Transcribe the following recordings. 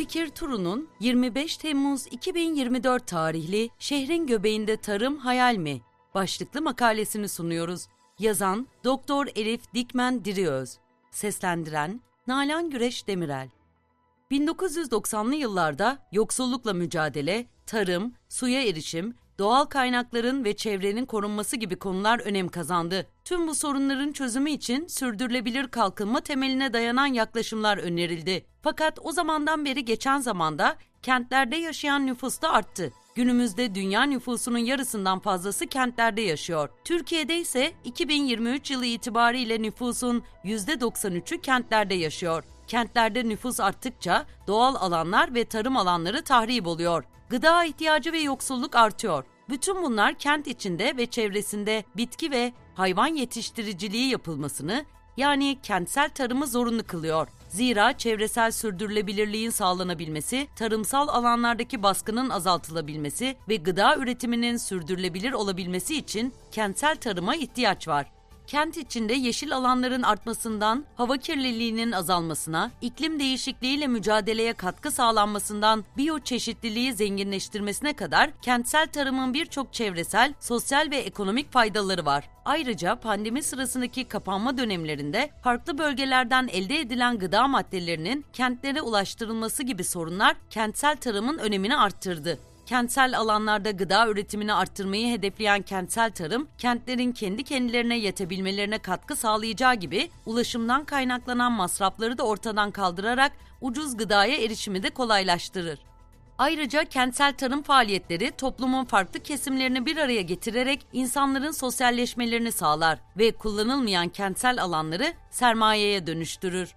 Fikir Turu'nun 25 Temmuz 2024 tarihli Şehrin Göbeğinde Tarım Hayal mi? başlıklı makalesini sunuyoruz. Yazan Doktor Elif Dikmen Diriöz. Seslendiren Nalan Güreş Demirel. 1990'lı yıllarda yoksullukla mücadele, tarım, suya erişim, doğal kaynakların ve çevrenin korunması gibi konular önem kazandı. Tüm bu sorunların çözümü için sürdürülebilir kalkınma temeline dayanan yaklaşımlar önerildi. Fakat o zamandan beri geçen zamanda kentlerde yaşayan nüfus da arttı. Günümüzde dünya nüfusunun yarısından fazlası kentlerde yaşıyor. Türkiye'de ise 2023 yılı itibariyle nüfusun %93'ü kentlerde yaşıyor. Kentlerde nüfus arttıkça doğal alanlar ve tarım alanları tahrip oluyor. Gıda ihtiyacı ve yoksulluk artıyor. Bütün bunlar kent içinde ve çevresinde bitki ve hayvan yetiştiriciliği yapılmasını yani kentsel tarımı zorunlu kılıyor. Zira çevresel sürdürülebilirliğin sağlanabilmesi, tarımsal alanlardaki baskının azaltılabilmesi ve gıda üretiminin sürdürülebilir olabilmesi için kentsel tarıma ihtiyaç var kent içinde yeşil alanların artmasından hava kirliliğinin azalmasına, iklim değişikliğiyle mücadeleye katkı sağlanmasından biyoçeşitliliği zenginleştirmesine kadar kentsel tarımın birçok çevresel, sosyal ve ekonomik faydaları var. Ayrıca pandemi sırasındaki kapanma dönemlerinde farklı bölgelerden elde edilen gıda maddelerinin kentlere ulaştırılması gibi sorunlar kentsel tarımın önemini arttırdı kentsel alanlarda gıda üretimini arttırmayı hedefleyen kentsel tarım, kentlerin kendi kendilerine yetebilmelerine katkı sağlayacağı gibi ulaşımdan kaynaklanan masrafları da ortadan kaldırarak ucuz gıdaya erişimi de kolaylaştırır. Ayrıca kentsel tarım faaliyetleri toplumun farklı kesimlerini bir araya getirerek insanların sosyalleşmelerini sağlar ve kullanılmayan kentsel alanları sermayeye dönüştürür.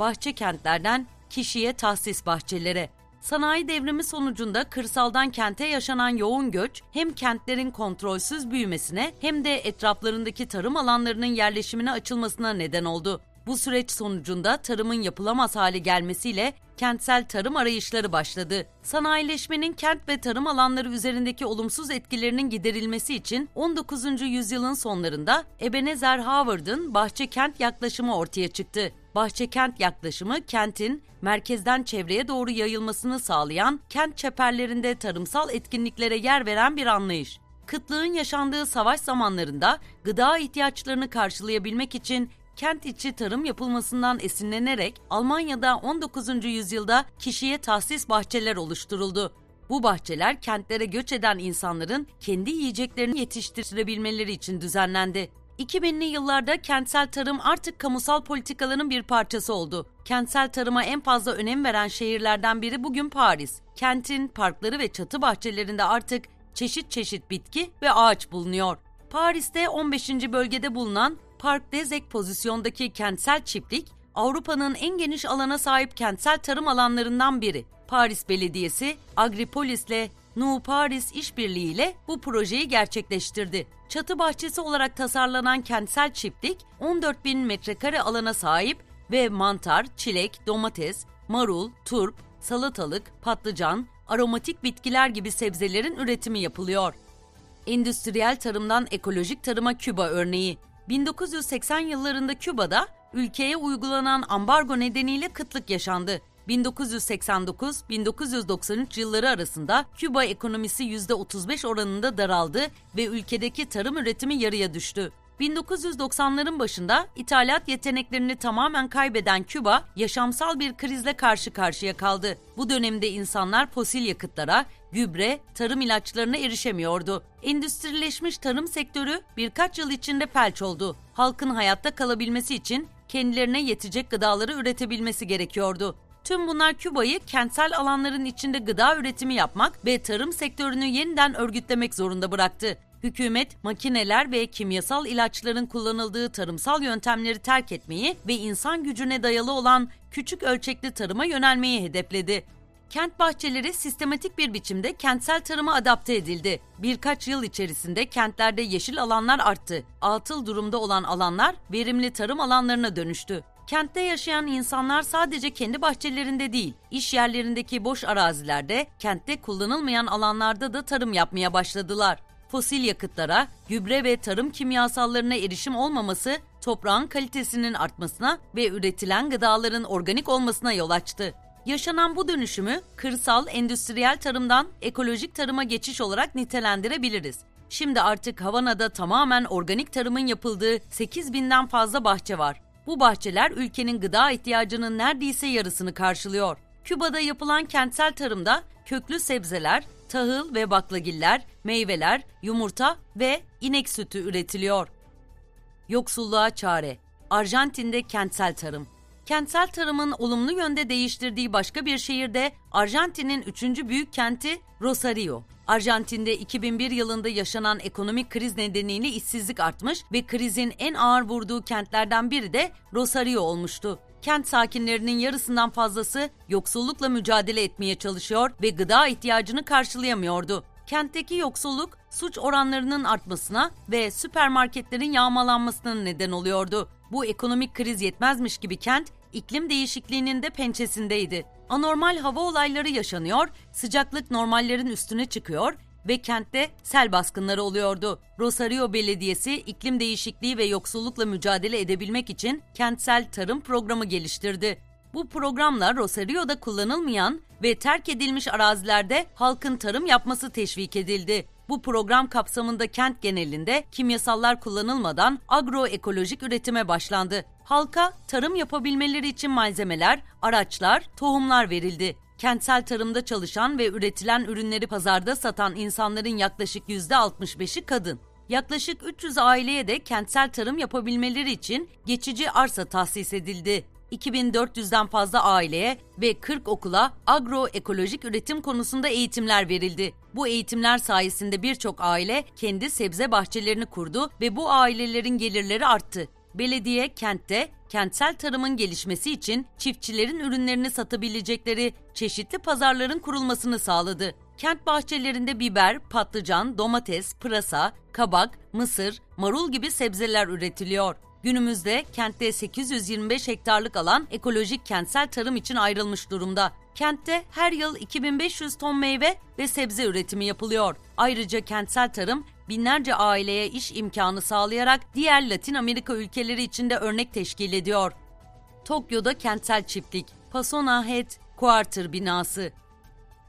Bahçe kentlerden kişiye tahsis bahçelere, Sanayi devrimi sonucunda kırsaldan kente yaşanan yoğun göç hem kentlerin kontrolsüz büyümesine hem de etraflarındaki tarım alanlarının yerleşimine açılmasına neden oldu. Bu süreç sonucunda tarımın yapılamaz hale gelmesiyle kentsel tarım arayışları başladı. Sanayileşmenin kent ve tarım alanları üzerindeki olumsuz etkilerinin giderilmesi için 19. yüzyılın sonlarında Ebenezer Howard'ın bahçe kent yaklaşımı ortaya çıktı. Bahçe kent yaklaşımı kentin merkezden çevreye doğru yayılmasını sağlayan kent çeperlerinde tarımsal etkinliklere yer veren bir anlayış kıtlığın yaşandığı savaş zamanlarında gıda ihtiyaçlarını karşılayabilmek için kent içi tarım yapılmasından esinlenerek Almanya'da 19. yüzyılda kişiye tahsis bahçeler oluşturuldu. Bu bahçeler kentlere göç eden insanların kendi yiyeceklerini yetiştirebilmeleri için düzenlendi. 2000'li yıllarda kentsel tarım artık kamusal politikaların bir parçası oldu. Kentsel tarıma en fazla önem veren şehirlerden biri bugün Paris. Kentin parkları ve çatı bahçelerinde artık çeşit çeşit bitki ve ağaç bulunuyor. Paris'te 15. bölgede bulunan Park Dezek pozisyondaki kentsel çiftlik, Avrupa'nın en geniş alana sahip kentsel tarım alanlarından biri. Paris Belediyesi, Agripolis ile Nou Paris işbirliği ile bu projeyi gerçekleştirdi. Çatı bahçesi olarak tasarlanan kentsel çiftlik 14 bin metrekare alana sahip ve mantar, çilek, domates, marul, turp, salatalık, patlıcan, aromatik bitkiler gibi sebzelerin üretimi yapılıyor. Endüstriyel tarımdan ekolojik tarıma Küba örneği. 1980 yıllarında Küba'da ülkeye uygulanan ambargo nedeniyle kıtlık yaşandı. 1989-1993 yılları arasında Küba ekonomisi %35 oranında daraldı ve ülkedeki tarım üretimi yarıya düştü. 1990'ların başında ithalat yeteneklerini tamamen kaybeden Küba yaşamsal bir krizle karşı karşıya kaldı. Bu dönemde insanlar fosil yakıtlara, gübre, tarım ilaçlarına erişemiyordu. Endüstrileşmiş tarım sektörü birkaç yıl içinde felç oldu. Halkın hayatta kalabilmesi için kendilerine yetecek gıdaları üretebilmesi gerekiyordu. Tüm bunlar Küba'yı kentsel alanların içinde gıda üretimi yapmak ve tarım sektörünü yeniden örgütlemek zorunda bıraktı. Hükümet, makineler ve kimyasal ilaçların kullanıldığı tarımsal yöntemleri terk etmeyi ve insan gücüne dayalı olan küçük ölçekli tarıma yönelmeyi hedefledi. Kent bahçeleri sistematik bir biçimde kentsel tarıma adapte edildi. Birkaç yıl içerisinde kentlerde yeşil alanlar arttı. Atıl durumda olan alanlar verimli tarım alanlarına dönüştü. Kentte yaşayan insanlar sadece kendi bahçelerinde değil, iş yerlerindeki boş arazilerde, kentte kullanılmayan alanlarda da tarım yapmaya başladılar. Fosil yakıtlara, gübre ve tarım kimyasallarına erişim olmaması toprağın kalitesinin artmasına ve üretilen gıdaların organik olmasına yol açtı. Yaşanan bu dönüşümü kırsal endüstriyel tarımdan ekolojik tarıma geçiş olarak nitelendirebiliriz. Şimdi artık Havana'da tamamen organik tarımın yapıldığı 8 binden fazla bahçe var. Bu bahçeler ülkenin gıda ihtiyacının neredeyse yarısını karşılıyor. Küba'da yapılan kentsel tarımda köklü sebzeler, tahıl ve baklagiller, meyveler, yumurta ve inek sütü üretiliyor. Yoksulluğa çare. Arjantin'de kentsel tarım. Kentsel tarımın olumlu yönde değiştirdiği başka bir şehirde Arjantin'in üçüncü büyük kenti Rosario. Arjantin'de 2001 yılında yaşanan ekonomik kriz nedeniyle işsizlik artmış ve krizin en ağır vurduğu kentlerden biri de Rosario olmuştu. Kent sakinlerinin yarısından fazlası yoksullukla mücadele etmeye çalışıyor ve gıda ihtiyacını karşılayamıyordu. Kentteki yoksulluk suç oranlarının artmasına ve süpermarketlerin yağmalanmasına neden oluyordu. Bu ekonomik kriz yetmezmiş gibi kent iklim değişikliğinin de pençesindeydi. Anormal hava olayları yaşanıyor, sıcaklık normallerin üstüne çıkıyor ve kentte sel baskınları oluyordu. Rosario Belediyesi iklim değişikliği ve yoksullukla mücadele edebilmek için kentsel tarım programı geliştirdi. Bu programla Rosario'da kullanılmayan ve terk edilmiş arazilerde halkın tarım yapması teşvik edildi. Bu program kapsamında kent genelinde kimyasallar kullanılmadan agroekolojik üretime başlandı. Halka tarım yapabilmeleri için malzemeler, araçlar, tohumlar verildi. Kentsel tarımda çalışan ve üretilen ürünleri pazarda satan insanların yaklaşık %65'i kadın. Yaklaşık 300 aileye de kentsel tarım yapabilmeleri için geçici arsa tahsis edildi. 2400'den fazla aileye ve 40 okula agroekolojik üretim konusunda eğitimler verildi. Bu eğitimler sayesinde birçok aile kendi sebze bahçelerini kurdu ve bu ailelerin gelirleri arttı. Belediye kentte kentsel tarımın gelişmesi için çiftçilerin ürünlerini satabilecekleri çeşitli pazarların kurulmasını sağladı. Kent bahçelerinde biber, patlıcan, domates, pırasa, kabak, mısır, marul gibi sebzeler üretiliyor. Günümüzde kentte 825 hektarlık alan ekolojik kentsel tarım için ayrılmış durumda. Kentte her yıl 2500 ton meyve ve sebze üretimi yapılıyor. Ayrıca kentsel tarım binlerce aileye iş imkanı sağlayarak diğer Latin Amerika ülkeleri için de örnek teşkil ediyor. Tokyo'da kentsel çiftlik, Pasona Head Quarter binası.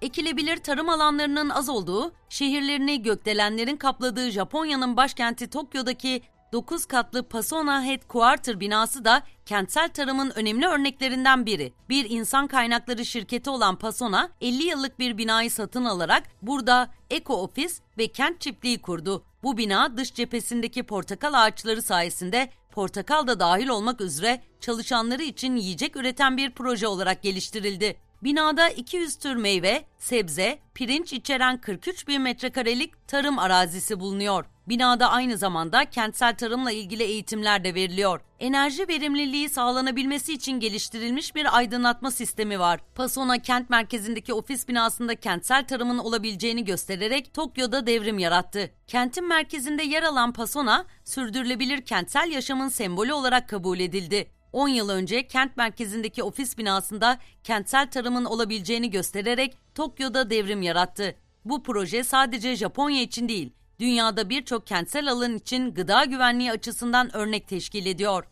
Ekilebilir tarım alanlarının az olduğu, şehirlerini gökdelenlerin kapladığı Japonya'nın başkenti Tokyo'daki 9 katlı Pasona Headquarter binası da kentsel tarımın önemli örneklerinden biri. Bir insan kaynakları şirketi olan Pasona, 50 yıllık bir binayı satın alarak burada eko ofis ve kent çiftliği kurdu. Bu bina dış cephesindeki portakal ağaçları sayesinde portakal da dahil olmak üzere çalışanları için yiyecek üreten bir proje olarak geliştirildi. Binada 200 tür meyve, sebze, pirinç içeren 43 bin metrekarelik tarım arazisi bulunuyor. Binada aynı zamanda kentsel tarımla ilgili eğitimler de veriliyor. Enerji verimliliği sağlanabilmesi için geliştirilmiş bir aydınlatma sistemi var. Pasona kent merkezindeki ofis binasında kentsel tarımın olabileceğini göstererek Tokyo'da devrim yarattı. Kentin merkezinde yer alan Pasona, sürdürülebilir kentsel yaşamın sembolü olarak kabul edildi. 10 yıl önce kent merkezindeki ofis binasında kentsel tarımın olabileceğini göstererek Tokyo'da devrim yarattı. Bu proje sadece Japonya için değil, dünyada birçok kentsel alan için gıda güvenliği açısından örnek teşkil ediyor.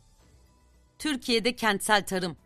Türkiye'de kentsel tarım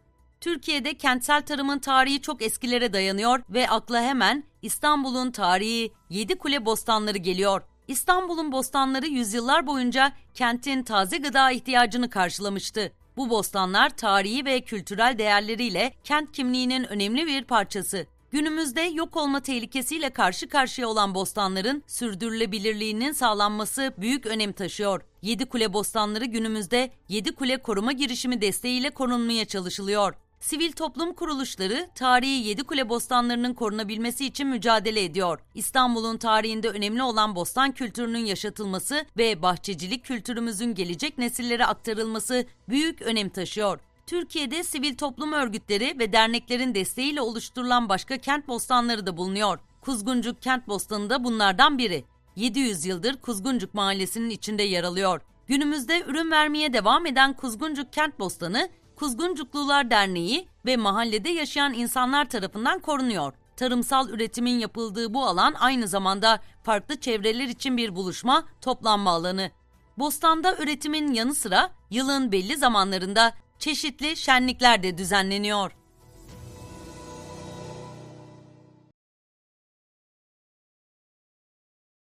Türkiye'de kentsel tarımın tarihi çok eskilere dayanıyor ve akla hemen İstanbul'un tarihi Yedi Kule bostanları geliyor. İstanbul'un bostanları yüzyıllar boyunca kentin taze gıda ihtiyacını karşılamıştı. Bu bostanlar tarihi ve kültürel değerleriyle kent kimliğinin önemli bir parçası. Günümüzde yok olma tehlikesiyle karşı karşıya olan bostanların sürdürülebilirliğinin sağlanması büyük önem taşıyor. Yedi Kule bostanları günümüzde Yedi Kule koruma girişimi desteğiyle korunmaya çalışılıyor. Sivil toplum kuruluşları tarihi Yedi Kule bostanlarının korunabilmesi için mücadele ediyor. İstanbul'un tarihinde önemli olan bostan kültürünün yaşatılması ve bahçecilik kültürümüzün gelecek nesillere aktarılması büyük önem taşıyor. Türkiye'de sivil toplum örgütleri ve derneklerin desteğiyle oluşturulan başka kent bostanları da bulunuyor. Kuzguncuk Kent Bostanı da bunlardan biri. 700 yıldır Kuzguncuk Mahallesi'nin içinde yer alıyor. Günümüzde ürün vermeye devam eden Kuzguncuk Kent Bostanı, Kuzguncuklular Derneği ve mahallede yaşayan insanlar tarafından korunuyor. Tarımsal üretimin yapıldığı bu alan aynı zamanda farklı çevreler için bir buluşma, toplanma alanı. Bostanda üretimin yanı sıra yılın belli zamanlarında çeşitli şenlikler de düzenleniyor.